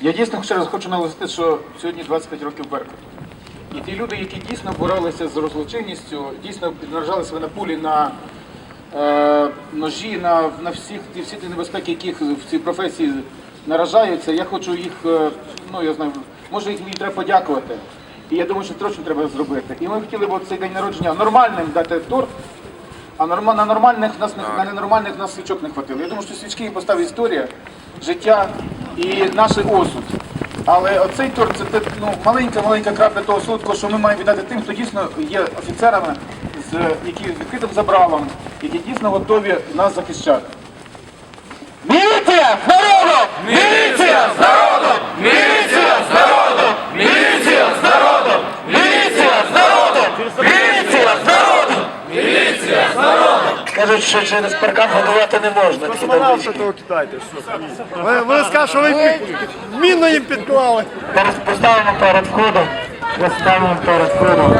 Я дійсно ще раз хочу наголосити, що сьогодні 25 років Беркут. І ті люди, які дійсно боролися з розлочинністю, дійсно наражали себе на пулі на е, ножі, на, на всіх, всі ті небезпеки, яких в цій професії наражаються. Я хочу їх, е, ну я знаю, може їх мені треба подякувати. І я думаю, що точно треба зробити. І ми хотіли б цей день народження нормальним дати торт, а норма- на нормальних нас на ненормальних нас свічок не хватило. Я думаю, що свічки їм поставить історія, життя і наш осуд. Але оцей торт це ну, маленька-маленька крапля того солодкого, що ми маємо віддати тим, хто дійсно є офіцерами, з, які з відкритим забралом, які дійсно готові нас захищати. Кажуть, що через паркан годувати не можна. Космонавта того кидайте. ви. Ви, скажете, що ви під- міну їм підклали. Зараз поставимо перед входом. Поставимо перед входом.